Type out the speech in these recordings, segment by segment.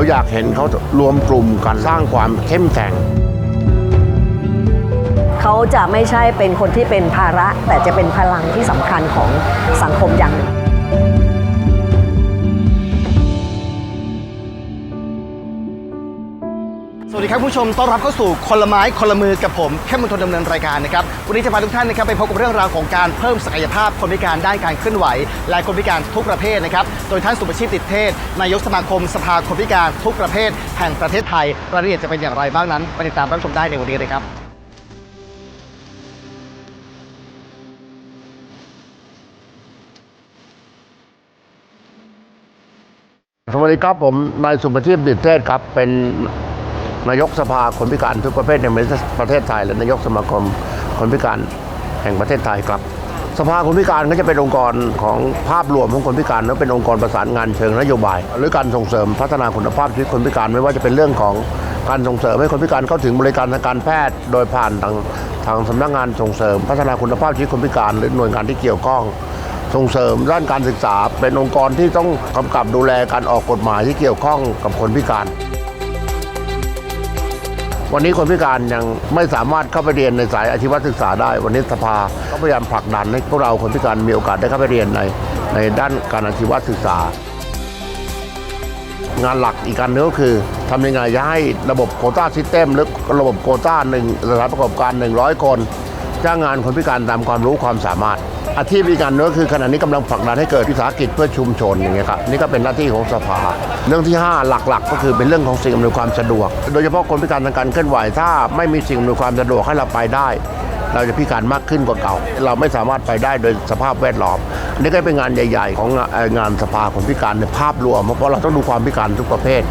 เราอยากเห็นเขารวมกลุ่มกันสร้างความเข้มแข็งเขาจะไม่ใช่เป็นคนที่เป็นภาระ แต่จะเป็นพลังที่สำคัญของสังคมอย่างหนึ่ง สวัสดีครับผู้ชมต้อนรับเข้าสู่คนละไม้คนละมือกับผมเข้มมนทนดำเนินรายการนะครับวันนี้จะพาทุกท่านนะครับไปพบกับเรื่องราวของการเพิ่มศักยภาพคนพิการด้านการเคลื่อนไหว และคนพิการทุกประเภทนะครับโดยท่านสุประชีพติดเทศนายกสมาคมสภาคนพิการทุกประเภทแห่งประเทศไทยรายละเอียดจะเป็นอย่างไรบ้างนั้นไปติดตามรับชมได้ในวันนี้เลยครับสวัสดีครับผมนายสุประทีปดิษฐเทศครับเป็น นายกสภาคนพิการทุกประเภทในประเทศไทย และนายกสมาคมคนพิการแห่งประเทศไทยครับ สภาคนพิการก็จะเป็นองค์กรของภาพรวมของคนพิการและเป็นองค์กรประสานงานเชิงนโยบาย หรือการส่งเสริมพัฒนาคุณภาพชีวิตคนพิการไม่ว่าจะเป็นเรื่องของการส่งเสริมให้คนพิการเข้าถึงบริการทางการแพทย์ โดยผ่านทางทางสำนักงานส่งเสริม พัฒนาคุณภาพชีวิตคนพิการ หรือหน่วยงานที่เกี่ยวข้องส่งเสริมด้านการศึกษา เป็นองค์กรที่ต้องกำกับดูแลการออกกฎหมายที่เกี่ยวข้องกับคนพิการ วันนี้คนพิการยังไม่สามารถเข้าไปเรียนในสายอาชีวศึกษาได้ วันนี้สภาก็พยายามผลักดันให้พวกเราคนพิการมีโอกาสได้เข้าไปเรียนในในด้านการอาชีวศึกษา งานหลักอีกการนึงก็คือทำยังไงจะให้ระบบโคต้าซิสเต็มหรือระบบโคต้าหนึ่งสถานประกอบการ 100 คน จ้างงานคนพิการตามความรู้ความสามารถ อาชีพอีกการนึงก็คือขณะนี้กำลังผลักดันให้เกิดวิสาหกิจเพื่อชุมชนอย่างเงี้ยครับนี่ก็เป็นหน้าที่ของสภา เรื่องที่ 5 หลักๆ ก็คือเป็นเรื่องของสิ่งอำนวยความสะดวก โดยเฉพาะคนพิการทางการเคลื่อนไหวถ้าไม่มีสิ่งอำนวยความสะดวกให้เราไปได้เราจะพิการมากขึ้นกว่าเก่า เราไม่สามารถไปได้โดยสภาพแวดล้อม อันนี้ก็เป็นงานใหญ่ ๆ ของงานสภาคนพิการในภาพรวม เพราะเราต้องดูความพิการทุกประเภท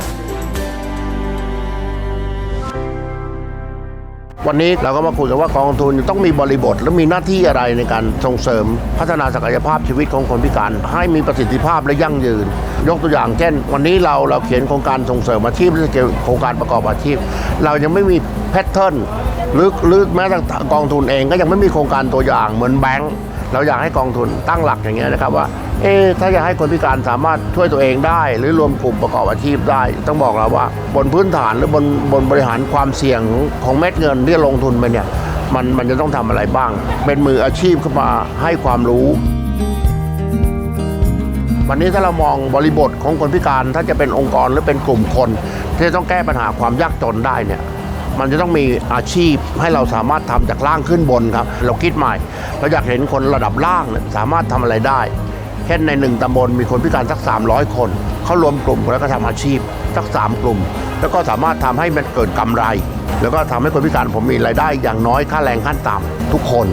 วันนี้เราก็มาคุยกันว่ากองทุนต้องมีบริบท และมีหน้าที่อะไรในการส่งเสริม พัฒนาศักยภาพชีวิตของคนพิการ ให้มีประสิทธิภาพและยั่งยืน ยกตัวอย่างเช่น วันนี้เราเราเขียนโครงการส่งเสริมอาชีพหรือเกี่ยวกับโครงการประกอบอาชีพ เรายังไม่มีแพทเทิร์นหรือหรือแม้แต่กองทุนเองก็ยังไม่มีโครงการตัวอย่างเหมือนแบงก์ เราอยากให้กองทุนตั้งหลักอย่างเงี้ยนะครับว่า เอ๊ถ้าอยากให้คนพิการสามารถช่วยตัวเองได้ หรือรวมกลุ่มประกอบอาชีพได้ ต้องบอกเราว่า บนพื้นฐานหรือบนบนบริหารความเสี่ยงของเม็ดเงินที่ลงทุนไปเนี่ยมันมันจะต้องทำอะไรบ้าง เป็นมืออาชีพเข้ามาให้ความรู้ วันนี้ถ้าเรามองบริบทของคนพิการถ้าจะเป็นองค์กรหรือเป็นกลุ่มคน ที่ต้องแก้ปัญหาความยากจนได้เนี่ย มันจะต้องมีอาชีพให้เราสามารถทำจากล่างขึ้นบนครับ เราคิดใหม่ เราอยากเห็นคนระดับล่างเนี่ยสามารถทำอะไรได้เช่นในหนึ่งตำบลมีคนพิการสัก 300 คนเขารวมกลุ่มแล้วก็ทำอาชีพสักสามกลุ่ม แล้วก็สามารถทำให้มันเกิดกำไร แล้วก็ทำให้คนพิการผมมีรายได้อย่างน้อยค่าแรงขั้นต่ำทุกคน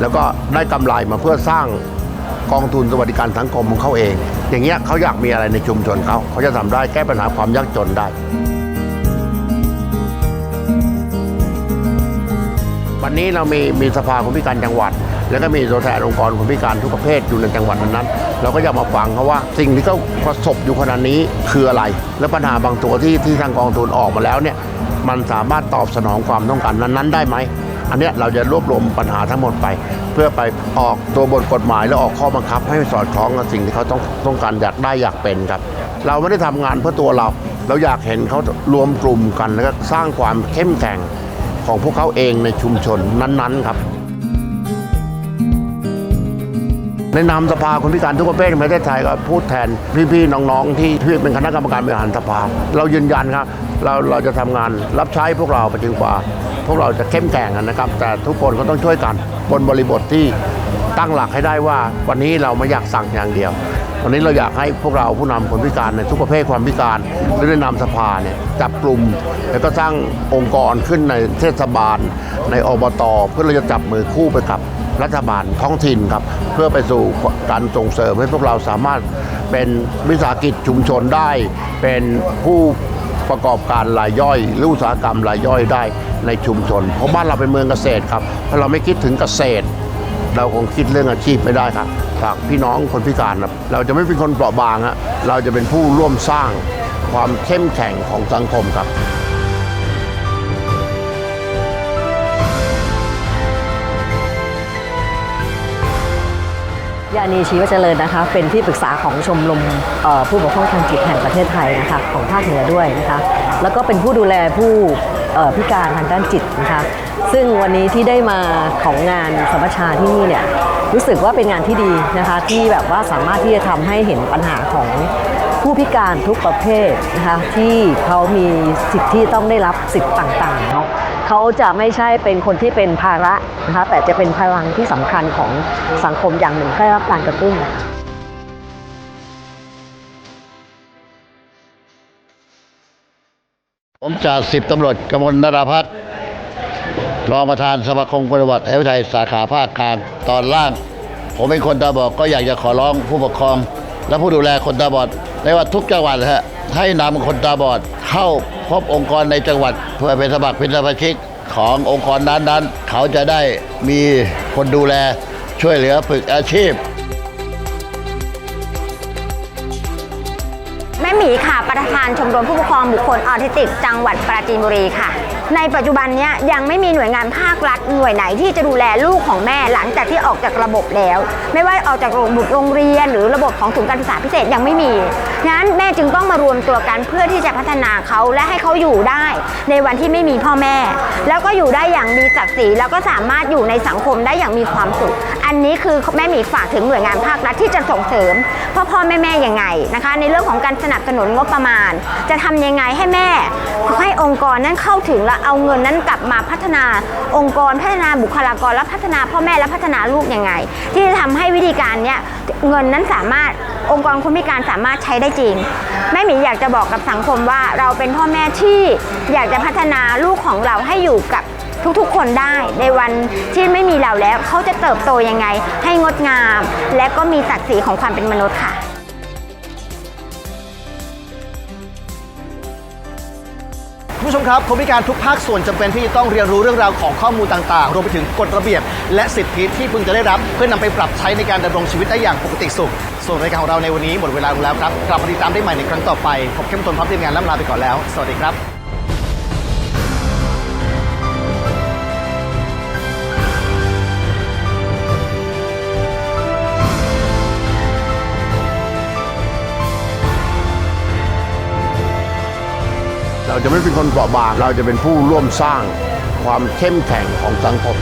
แล้วก็ได้กำไรมาเพื่อสร้างกองทุนสวัสดิการสังคมของเขาเอง อย่างเงี้ยเขาอยากมีอะไรในชุมชนเขาเขาจะทำได้แก้ปัญหาความยากจนได้ วันนี้เรามีมีสภาคนพิการจังหวัด แล้วก็มีตัวแทนองค์กรคนพิการทุกประเภทอยู่ในจังหวัดนั้นๆเราก็จะมาฟังเขาว่า สิ่งที่เขาประสบอยู่ขณะนี้คืออะไร และปัญหาบางตัวที่ที่ทางกองทุนออกมาแล้วเนี่ยมันสามารถตอบสนองความต้องการนั้นๆ ได้ไหมอันเนี้ยเราจะรวบรวมปัญหาทั้งหมดไป เพื่อไปออกตัวบทกฎหมายแล้วออกข้อบังคับ ให้สอดคล้องกับสิ่งที่เขาต้องต้องการอยากได้อยากเป็นครับ เราไม่ได้ทำงานเพื่อตัวเรา เราอยากเห็นเขารวมกลุ่มกันแล้วก็สร้างความเข้มแข็ง ของพวกเขาเองในชุมชนนั้นๆครับ ในนามสภาคนพิการทุกประเภทในประเทศไทยก็พูดแทนพี่ๆน้องๆ ที่ที่เป็นคณะกรรมการบริหารสภา เรายืนยันครับเราเราจะทำงานรับใช้พวกเราไปจนกว่า พวกเราจะเข้มแข็งกันนะครับ แต่ทุกคนก็ต้องช่วยกันบนบริบทที่ ตั้งหลักให้ได้ว่าวันนี้เราไม่อยากสั่งอย่างเดียว วันนี้เราอยากให้พวกเราผู้นำคนพิการในทุกประเภทความพิการหรือในนามสภาเนี่ยจับกลุ่มแล้วก็สร้างองค์กรขึ้นในเทศบาล ในอบตเพื่อเราจะจับมือคู่ไปกับรัฐบาลท้องถิ่นครับ เพื่อไปสู่การส่งเสริมให้พวกเราสามารถเป็นวิสาหกิจชุมชนได้ เป็นผู้ประกอบการรายย่อยหรืออุตสาหกรรมรายย่อยได้ในชุมชน เพราะบ้านเราเป็นเมืองเกษตรครับถ้าเราไม่คิดถึงเกษตร เราคงคิดเรื่องอาชีพไม่ได้ครับฝากพี่น้องคนพิการครับเราจะไม่เป็นคนเปราะบางฮะเราจะเป็นผู้ร่วมสร้างความเข้มแข็งของสังคมครับยานีชีวเจริญนะคะ เป็นที่ปรึกษาของชมรมผู้ปกครองทางจิตแห่งประเทศไทยนะคะของภาคเหนือด้วยนะคะ แล้วก็เป็นผู้ดูแลผู้ พิการทางด้านจิตนะคะ ซึ่งวันนี้ที่ได้มาของงานสัมมชาที่นี่เนี่ยรู้สึกว่าเป็นงานที่ดีนะคะที่แบบว่าสามารถที่จะทำให้เห็นปัญหาของผู้พิการทุกประเภทนะคะที่เขามีสิทธิ์ที่ต้องได้รับสิทธิ์ต่างๆเนาะเขาจะไม่ใช่เป็นคนที่เป็นภาระนะคะแต่จะเป็นพลังที่สำคัญของสังคมอย่างหนึ่งที่ได้รับการกระตุ้น ผมจากสิบตำรวจกมลนราพัฒน์รองประธานสมาคมคนตาบอดแห่งประเทศไทยสาขาภาคกลางตอนล่าง ผมเป็นคนตาบอดก็อยากจะขอร้องผู้ปกครอง และผู้ดูแลคนตาบอดในว่าทุกจังหวัดฮะให้นำคนตาบอดเข้าพบองค์กรในจังหวัด เพื่อเป็นสมัครเป็นสมาชิกขององค์กรนั้นๆ เขาจะได้มีคนดูแลช่วยเหลือฝึกอาชีพ ประธานชมรมผู้ปกครองบุคคลออทิสติก จังหวัดปราจีนบุรีค่ะ ในปัจจุบันนี้ยังไม่มีหน่วยงานภาครัฐหน่วยไหนที่จะดูแลลูกของแม่หลังจากที่ออกจากระบบแล้ว ไม่ว่าออกจากระบบโรงเรียน หรือระบบของศูนย์การศึกษาพิเศษยังไม่มีนั้นแม่จึงต้องมารวมตัวกันเพื่อที่จะพัฒนาเขาและให้เขาอยู่ได้ ในวันที่ไม่มีพ่อแม่ แล้วก็อยู่ได้อย่างมีศักดิ์ศรีแล้วก็สามารถอยู่ในสังคมได้อย่างมีความสุข อันนี้คือแม่หมีฝากถึงหน่วยงานภาครัฐที่จะส่งเสริมพ่อพ่อแม่แม่ยังไงนะคะ ในเรื่องของการสนับสนุนงบประมาณ จะทำยังไงให้แม่ให้องค์กรนั้นเข้าถึงและเอาเงินนั้นกลับมาพัฒนาองค์กรพัฒนาบุคลากรและพัฒนาพ่อแม่และพัฒนาลูกยังไง ที่จะทำให้วิธีการเนี้ยเงินนั้นสามารถองค์กรคนพิการสามารถใช้ได้จริงแม่หมีอยากจะบอกกับสังคมว่าเราเป็นพ่อแม่ที่อยากจะพัฒนาลูกของเราให้อยู่กับทุกๆ คนได้ในวันที่ไม่มีเราแล้ว เขาจะเติบโตยังไง ให้งดงาม และก็มีศักดิ์ศรีของความเป็นมนุษย์ค่ะ คุณผู้ชมครับคนพิการทุกภาคส่วนจำเป็นที่จะต้องเรียนรู้เรื่องราวของข้อมูลต่างๆ รวมไปถึงกฎระเบียบ และสิทธิที่พึงจะได้รับ เพื่อนำไปปรับใช้ในการดำรงชีวิตได้อย่างปกติสุข ส่วนรายการของเราในวันนี้หมดเวลาลงแล้วครับกลับมาติดตามได้ใหม่ในครั้งต่อไปผมเข้มต้นพร้อมทีมงานล่ำลาไปก่อนแล้ว สวัสดีครับ ไม่เป็นคนเปราะบางเราจะเป็นผู้ร่วมสร้างความเข้มแข็งของสังคม